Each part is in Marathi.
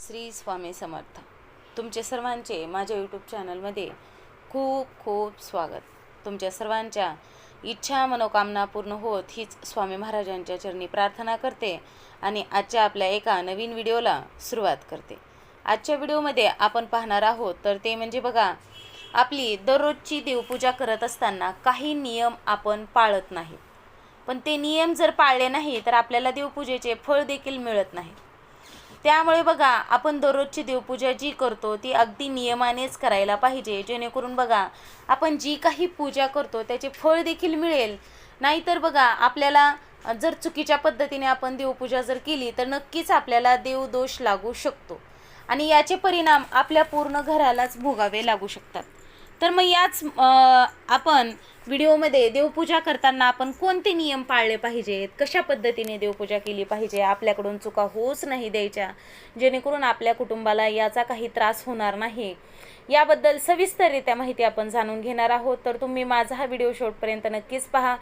श्री स्वामी समर्थ. तुमचे सर्वांचे माझ्या यूट्यूब चॅनलमध्ये खूप खूप स्वागत. तुमच्या सर्वांच्या इच्छा मनोकामना पूर्ण होत हीच स्वामी महाराजांच्या चरणी प्रार्थना करते आणि आजच्या आपल्या एका नवीन व्हिडिओला सुरुवात करते. आजच्या व्हिडिओमध्ये आपण पाहणार आहोत तर ते म्हणजे बघा आपली दररोजची देवपूजा करत असताना काही नियम आपण पाळत नाही. पण ते नियम जर पाळले नाही तर आपल्याला देवपूजेचे फळ देखील मिळत नाही. त्यामुळे बघा आपण दररोजची देवपूजा जी करतो ती अगदी नियमानेच करायला पाहिजे. जेणेकरून बघा आपण जी काही पूजा करतो त्याचे फळ देखील मिळेल. नाहीतर बघा आपल्याला जर चुकीच्या पद्धतीने आपण देवपूजा जर केली तर नक्कीच आपल्याला देवदोष लागू शकतो. आणि याचे परिणाम आपल्या पूर्ण घरालाच भोगावे लागू शकतात. तर मग याच आपण व्हिडिओमध्ये देवपूजा करताना आपण कोणते नियम पाळले पाहिजेत? कशा पद्धतीने देवपूजा केली पाहिजे? आपल्याकडून चुका होऊच नाही द्यायच्या. जेणेकरून आपल्या कुटुंबाला याचा काही त्रास होणार नाही. याबद्दल सविस्तररित्या माहिती आपण जाणून घेणार आहोत. तर तुम्ही माझा हा व्हिडिओ शेवटपर्यंत नक्कीच पहा.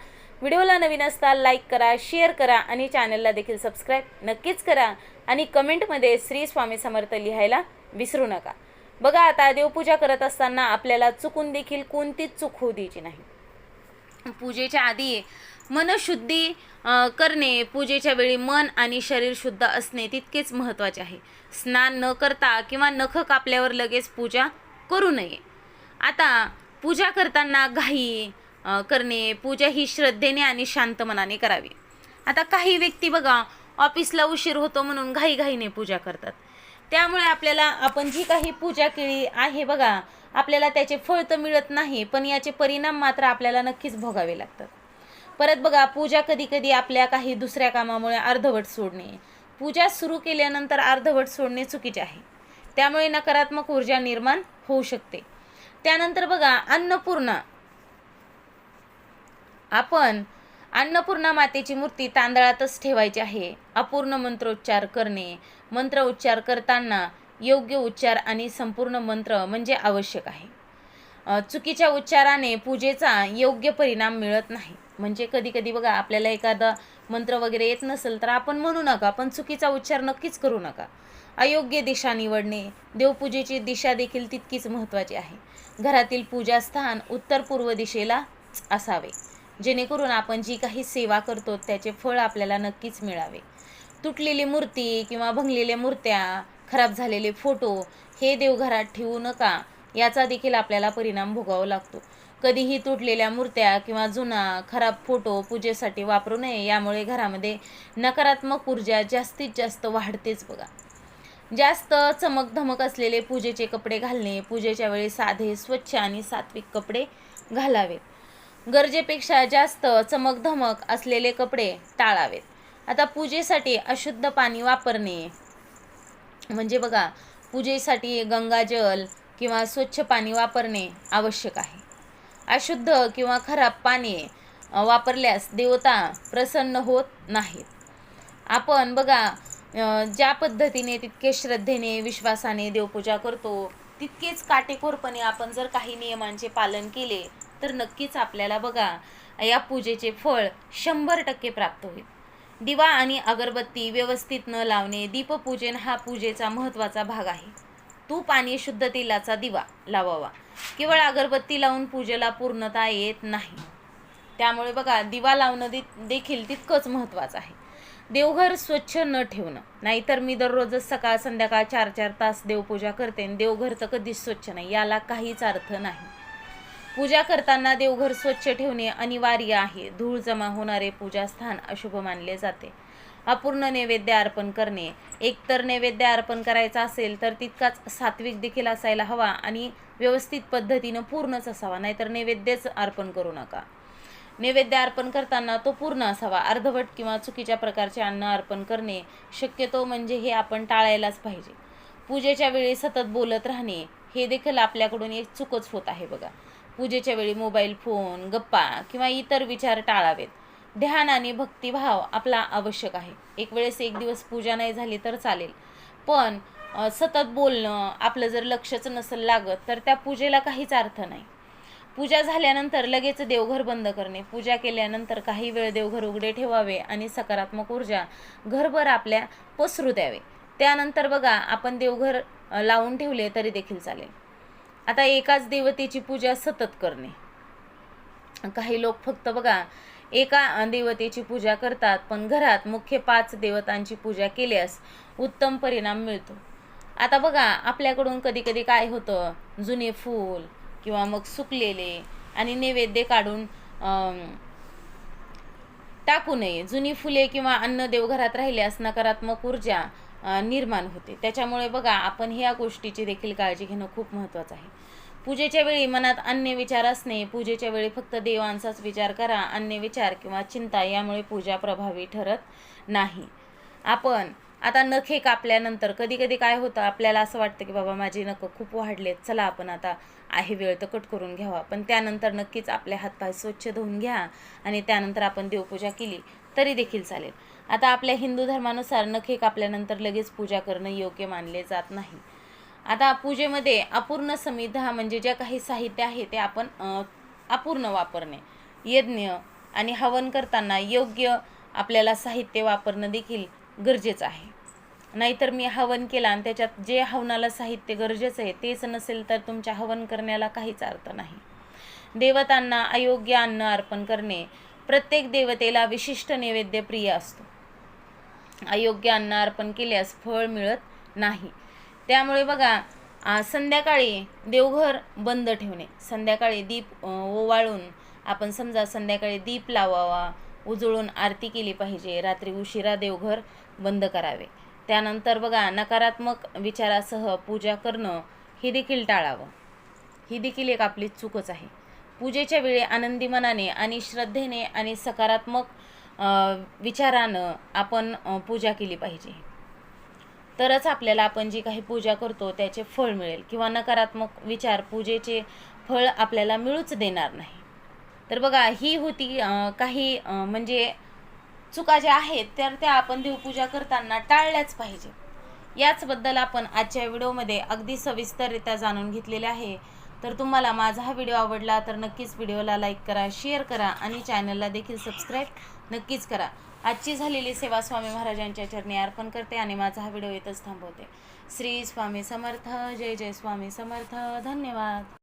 व्हिडिओला नवीन असताल लाईक करा शेअर करा आणि चॅनलला देखील सबस्क्राईब नक्कीच करा. आणि कमेंटमध्ये श्री स्वामी समर्थ लिहायला विसरू नका. बघा आता देवपूजा करत असताना आपल्याला चुकून देखील कोणतीच चूक होऊ द्यायची नाही. पूजेच्या आधी मनशुद्धी करणे पूजेच्या वेळी मन आणि शरीर शुद्ध असणे तितकेच महत्त्वाचे आहे. स्नान न करता किंवा नख कापल्यावर लगेच पूजा करू नये. आता पूजा करताना घाई करणे पूजा ही श्रद्धेने आणि शांत मनाने करावी. आता काही व्यक्ती बघा ऑफिसला उशीर होतो म्हणून घाईघाईने पूजा करतात. त्यामुळे आपल्याला आपण जी काही पूजा केली आहे बघा आपल्याला त्याचे फळ तर मिळत नाही पण याचे परिणाम मात्र आपल्याला नक्कीच भोगावे लागतात. परत बघा पूजा कधी कधी आपल्या काही दुसऱ्या कामामुळे अर्धवट सोडणे. पूजा सुरू केल्यानंतर अर्धवट सोडणे चुकीचे आहे. त्यामुळे नकारात्मक ऊर्जा निर्माण होऊ शकते. त्यानंतर बघा अन्नपूर्णा. आपण अन्नपूर्णा मातेची मूर्ती तांदळातच ठेवायची आहे. अपूर्ण मंत्रोच्चार करणे. मंत्र उच्चार करताना योग्य उच्चार आणि संपूर्ण मंत्र म्हणजे आवश्यक आहे. चुकीच्या उच्चाराने पूजेचा योग्य परिणाम मिळत नाही. म्हणजे कधी कधी बघा आपल्याला एखादा मंत्र वगैरे येत नसेल तर आपण म्हणू नका पण चुकीचा उच्चार नक्कीच करू नका. अयोग्य दिशा निवडणे. देवपूजेची दिशा देखील तितकीच महत्त्वाची आहे. घरातील पूजास्थान उत्तर पूर्व दिशेला असावे. जेणेकरून आपण जी काही सेवा करतो त्याचे फळ आपल्याला नक्कीच मिळावे. तुटलेली मूर्ती किंवा भंगलेल्या मूर्त्या खराब झालेले फोटो हे देवघरात ठेवू नका. याचा देखील आपल्याला परिणाम भोगावा लागतो. कधीही तुटलेल्या मूर्त्या किंवा जुना खराब फोटो पूजेसाठी वापरू नये. यामुळे घरामध्ये नकारात्मक ऊर्जा जास्तीत जास्त वाढतेच बघा. जास्त चमकधमक असलेले पूजेचे कपडे घालणे पूजेच्या वेळी साधे स्वच्छ आणि सात्विक कपडे घालावेत गरजेपेक्षा जास्त चमकधमक असलेले कपडे टाळावेत. आता पूजेसाठी अशुद्ध पाणी वापरणे. म्हणजे बघा पूजेसाठी गंगाजल किंवा स्वच्छ पाणी वापरणे आवश्यक आहे. अशुद्ध किंवा खराब पाणी वापरल्यास देवता प्रसन्न होत नाहीत. आपण बघा ज्या पद्धतीने तितके श्रद्धेने विश्वासाने देवपूजा करतो तितकेच काटेकोरपणे आपण जर काही नियमांचे पालन केले तर नक्कीच आपल्याला बघा या पूजेचे फळ शंभर टक्के प्राप्त होईल. दिवा आणि अगरबत्ती व्यवस्थित न लावणे दीपपूजन हा पूजेचा महत्त्वाचा भाग आहे. तूप आणि शुद्ध तेलाचा दिवा लावावा. केवळ अगरबत्ती लावून पूजेला पूर्णता येत नाही. त्यामुळे बघा दिवा लावणं दे देखील तितकंच महत्त्वाचं आहे. देवघर स्वच्छ न ठेवणं. नाहीतर मी दररोजच सकाळ संध्याकाळ चार चार तास देवपूजा करते आणि देवघर तर कधीच स्वच्छ नाही याला काहीच अर्थ नाही. पूजा करताना देवघर स्वच्छ ठेवणे अनिवार्य आहे. धूळ जमा होणारे पूजास्थान अशुभ मानले जाते. अपूर्ण नैवेद्य अर्पण करणे. एकतर नैवेद्य अर्पण करायचा असेल तर तितकाच सात्विक देखील असायला हवा आणि व्यवस्थित पद्धतीनं पूर्णच असावा नाहीतर नैवेद्यच अर्पण करू नका. नैवेद्य अर्पण करताना तो पूर्ण असावा. अर्धवट किंवा चुकीच्या प्रकारचे अन्न अर्पण करणे शक्यतो म्हणजे हे आपण टाळायलाच पाहिजे. पूजेच्या वेळी सतत बोलत राहणे हे देखील आपल्याकडून एक चूकच होत आहे बघा. पूजेच्या वेळी मोबाईल फोन गप्पा किंवा इतर विचार टाळावेत. ध्यान आणि भक्तिभाव आपला आवश्यक आहे. एक वेळेस एक दिवस पूजा नाही झाली तर चालेल. पण सतत बोलणं आपलं जर लक्षच नसेल लागत तर त्या पूजेला काहीच अर्थ नाही. पूजा झाल्यानंतर लगेच देवघर बंद करणे. पूजा केल्यानंतर काही वेळ देवघर उघडे ठेवावे आणि सकारात्मक ऊर्जा घरभर आपल्या पसरू द्यावे. त्यानंतर बघा आपण देवघर लावून ठेवले तरी देखील चालेल. आता एकाच देवतेची पूजा सतत करणे. काही लोक फक्त बघा एका देवतेची पूजा करतात पण घरात मुख्य पाच देवतांची पूजा केल्यास उत्तम परिणाम मिळतो. आता बघा आपल्याकडून कधी कधी काय होतं? जुने फूल किंवा मग सुकलेले आणि नैवेद्य काढून टाकू नये. जुनी फुले किंवा अन्न देवघरात राहिल्यास नकारात्मक ऊर्जा निर्माण होते. त्याच्यामुळे बघा आपण ह्या गोष्टीची देखील काळजी घेणं खूप महत्त्वाचं आहे. पूजेच्या वेळी मनात अन्य विचार असणे पूजेच्या वेळी फक्त देवांचाच विचार करा अन्य विचार किंवा चिंता यामुळे पूजा प्रभावी ठरत नाही. आपण आता नखे कापल्यानंतर कधी कधी काय होतं आपल्याला असं वाटतं की बाबा माझे नखं खूप वाढलेत चला आपण आता आहे वेळ तर कट करून घ्यावा. पण त्यानंतर नक्कीच आपले हातपाय स्वच्छ धुवून घ्या आणि त्यानंतर आपण देवपूजा केली तरी देखील चालेल. आता आपल्या हिंदू धर्मानुसार नखे कापल्यानंतर लगेच पूजा करणं योग्य मानले जात नाही. आता पूजेमध्ये अपूर्ण समिधा म्हणजे ज्या काही साहित्य आहे ते आपण अपूर्ण वापरणे यज्ञ आणि हवन करताना योग्य आपल्याला साहित्य वापरणं देखील गरजेचं आहे. नाहीतर मी हवन केला आणि त्याच्यात जे हवनाला साहित्य गरजेचं आहे तेच नसेल तर तुमच्या हवन करण्याला काहीच अर्थ नाही. देवतांना अयोग्य अन्न अर्पण करणे प्रत्येक देवतेला विशिष्ट नैवेद्य प्रिय असतो. अयोग्य अन्न अर्पण केल्यास फळ मिळत नाही. त्यामुळे बघा संध्याकाळी देवघर बंद ठेवणे. संध्याकाळी दीप ओवाळून आपण समजा संध्याकाळी दीप लावावा उजळून आरती केली पाहिजे रात्री उशिरा देवघर बंद करावे. त्यानंतर बघा नकारात्मक विचारासह पूजा करणं हे देखील टाळावं. ही देखील एक आपली चूकच आहे. पूजेच्या वेळी आनंदी मनाने आणि श्रद्धेने आणि सकारात्मक विचारानं आपण पूजा केली पाहिजे. तरच आपल्याला आपण जी काही पूजा करतो त्याचे फळ मिळेल. किंवा नकारात्मक विचार पूजेचे फळ आपल्याला मिळूच देणार नाही. तर बघा ही होती काही म्हणजे चुका ज्या आहेत तर त्या आपण देवपूजा करताना टाळल्याच पाहिजे. याचबद्दल आपण आजच्या व्हिडिओमध्ये अगदी सविस्तररित्या जाणून घेतलेले आहे. तर तुम्हाला माझा हा व्हिडिओ आवडला तर नक्कीच व्हिडिओला लाईक करा शेअर करा आणि चॅनलला देखील सबस्क्राईब नक्कीच करा. आजची झालेली सेवा स्वामी महाराजांच्या चरणी अर्पण करते आणि माझा हा व्हिडिओ इथंच थांबवते. श्री स्वामी समर्थ जय जय स्वामी समर्थ धन्यवाद.